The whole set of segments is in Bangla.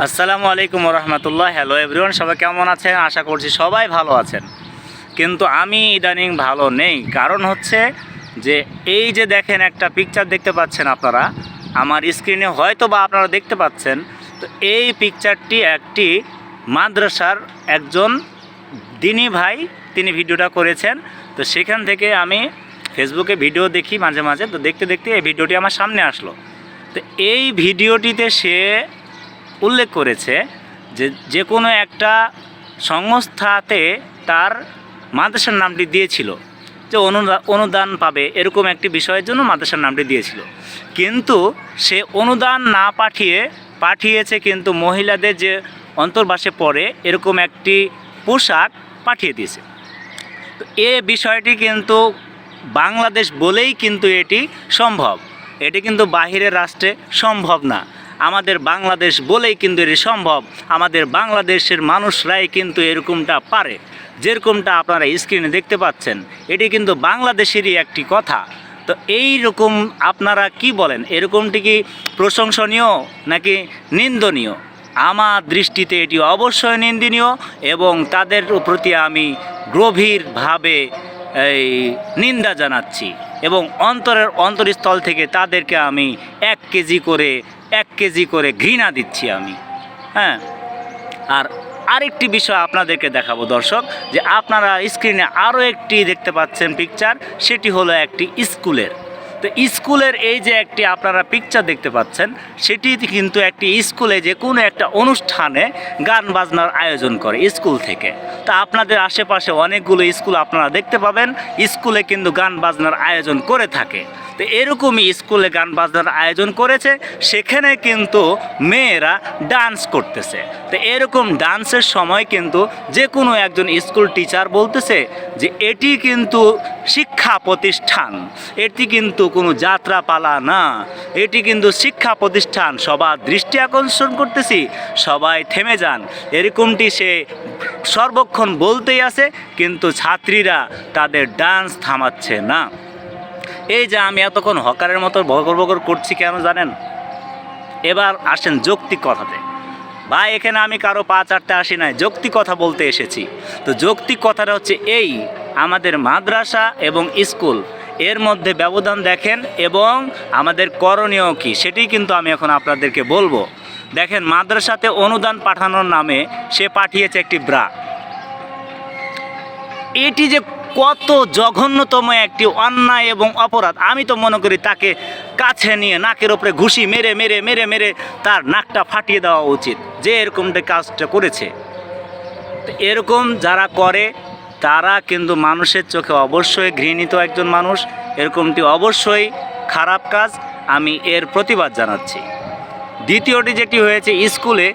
আসসালামু আলাইকুম রহমতুল্লাহ হ্যালো এভরিওয়ান, সবাই কেমন আছেন? আশা করছি সবাই ভালো আছেন। কিন্তু আমি ইদানিং ভালো নেই। কারণ হচ্ছে যে এই যে দেখেন একটা পিকচার দেখতে পাচ্ছেন আপনারা, আমার স্ক্রিনে হয়তো বা আপনারা দেখতে পাচ্ছেন, তো এই পিকচারটি একটি মাদ্রাসার একজন দিনী ভাই, তিনি ভিডিওটা করেছেন। তো সেখান থেকে আমি ফেসবুকে ভিডিও দেখি মাঝে মাঝে। তো দেখতে দেখতে এই ভিডিওটি আমার সামনে আসলো। তো এই ভিডিওটিতে সে উল্লেখ করেছে যে যে কোনো একটা সংস্থাতে তার মাদ্রাসার নামটি দিয়েছিল, যে অনুদা- অনুদান পাবে এরকম একটি বিষয়ের জন্য মাদ্রাসার নামটি দিয়েছিল। কিন্তু সে অনুদান না পাঠিয়ে, পাঠিয়েছে কিন্তু মহিলাদের যে অন্তর্বাসে পড়ে এরকম একটি পোশাক পাঠিয়ে দিয়েছে। তো এ বিষয়টি কিন্তু বাংলাদেশ বলেই কিন্তু এটি সম্ভব। এটি কিন্তু বাহিরের রাষ্ট্রে সম্ভব না। আমাদের বাংলাদেশ বলেই কিন্তু এটি সম্ভব। আমাদের বাংলাদেশের মানুষরাই কিন্তু এরকমটা পারে। যেরকমটা আপনারা স্ক্রিনে দেখতে পাচ্ছেন, এটি কিন্তু বাংলাদেশেরই একটি কথা। তো এই রকম আপনারা কি বলেন? এরকমটি কি প্রশংসনীয় নাকি নিন্দনীয়? আমার দৃষ্টিতে এটি অবশ্যই নিন্দনীয় এবং তাদের প্রতি আমি গভীরভাবে এই নিন্দা জানাচ্ছি। এবং অন্তরের অন্তরস্থল থেকে তাদেরকে আমি এক কেজি করে, এক কেজি করে ঘৃণা দিচ্ছি আমি। হ্যাঁ? আর আরেকটি বিষয় আপনাদেরকে দেখাবো দর্শক, যে আপনারা স্ক্রিনে আরও একটি দেখতে পাচ্ছেন পিকচার সেটি হলো একটি স্কুলের। তো স্কুলের এই যে একটি আপনারা পিকচার দেখতে পাচ্ছেন, সেটি কিন্তু একটি স্কুলে যে কোনো একটা অনুষ্ঠানে গান বাজনার আয়োজন করে স্কুল থেকে। তা আপনাদের আশেপাশে অনেকগুলো স্কুল আপনারা দেখতে পাবেন, স্কুলে কিন্তু গান বাজনার আয়োজন করে থাকে। তো এরকমই স্কুলে গান বাজনার আয়োজন করেছে। সেখানে কিন্তু মেয়েরা ডান্স করতেছে। তো এরকম ডান্সের সময় কিন্তু যে কোনো একজন স্কুল টিচার বলতেছে যে, এটি কিন্তু শিক্ষা প্রতিষ্ঠান। এটি কিন্তু কোনো যাত্রাপালা না। এটি কিন্তু শিক্ষা প্রতিষ্ঠান। সবার দৃষ্টি আকর্ষণ করতেছি। সবাই থেমে যান। এরকমটি সে সর্বক্ষণ বলতেই আছে, কিন্তু ছাত্রীরা তাদের ডান্স থামাচ্ছে না। এই যে আমি এতক্ষণ হকারের মতো বগর বগর করছি কেন জানেন? এবার আসেন যৌক্তিক কথাতে। ভাই, এখানে আমি কারও পা চারতে আসি নাই, যৌক্তিক কথা বলতে এসেছি। তো যৌক্তিক কথাটা হচ্ছে এই, আমাদের মাদ্রাসা এবং স্কুল, এর মধ্যে ব্যবধান দেখেন এবং আমাদের করণীয় কী সেটি কিন্তু আমি এখন আপনাদেরকে বলব। দেখেন, মাদ্রাসাতে অনুদান পাঠানোর নামে সে পাঠিয়েছে একটি ব্রা। এটি যে কত জঘন্যতম একটি অন্যায় এবং অপরাধ। আমি তো মনে করি তাকে কাছে নিয়ে নাকের ওপরে ঘুষি মেরে মেরে মেরে মেরে তার নাকটা ফাটিয়ে দেওয়া উচিত। যে এরকমটা কাজটা করেছে। এরকম যারা করে, তারা কিন্তু মানুষের চোখে অবশ্যই ঘৃণিত একজন মানুষ। এরকমটি অবশ্যই খারাপ কাজ। আমি এর প্রতিবাদ জানাচ্ছি। দ্বিতীয়টি যেটি হয়েছে স্কুলে,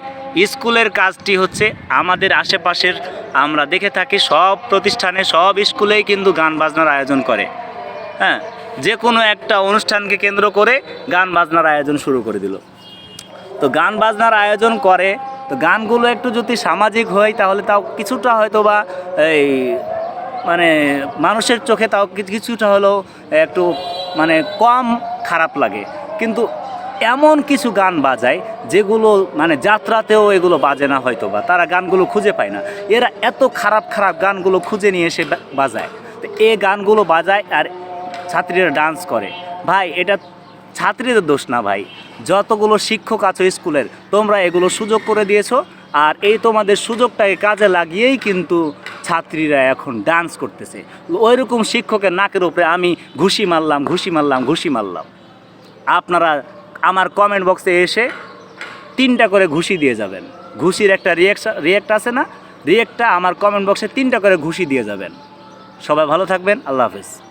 স্কুলের কাজটি হচ্ছে আমাদের আশেপাশের আমরা দেখে থাকি সব প্রতিষ্ঠানে, সব স্কুলেই কিন্তু গান বাজনার আয়োজন করে। হ্যাঁ যে কোনো একটা অনুষ্ঠানকে কেন্দ্র করে গান বাজনার আয়োজন শুরু করে দিল। তো গান বাজনার আয়োজন করে, তো গানগুলো একটু যদি সামাজিক হয়, তাহলে তাও কিছুটা হয়তো বা এই মানে মানুষের চোখে তাও কিছু- কিছুটা হলেও একটু মানে কম খারাপ লাগে। কিন্তু এমন কিছু গান বাজায় যেগুলো মানে যাত্রাতেও এগুলো বাজে না হয়তো বা তারা গানগুলো খুঁজে পায় না। এরা এত খারাপ খারাপ গানগুলো খুঁজে নিয়ে এসে বাজায়। তো এই গানগুলো বাজায় আর ছাত্রীরা ডান্স করে। ভাই, এটা ছাত্রীদের দোষ না ভাই। যতগুলো শিক্ষক আছো স্কুলের, তোমরা এগুলো সুযোগ করে দিয়েছ আর এই তোমাদের সুযোগটাকে কাজে লাগিয়েই কিন্তু ছাত্রীরা এখন ডান্স করতেছে। ওই রকম শিক্ষকের নাকের উপরে আমি ঘুষি মারলাম ঘুষি মারলাম ঘুষি মারলাম। আপনারা আমার কমেন্ট বক্সে এসে তিনটা করে ঘুষি দিয়ে যাবেন। ঘুষির একটা রিয়েকশন রিয়েক্ট আছে না? রিয়েক্টটা আমার কমেন্ট বক্সে তিনটা করে ঘুষি দিয়ে যাবেন। সবাই ভালো থাকবেন, আল্লাহ হাফেজ।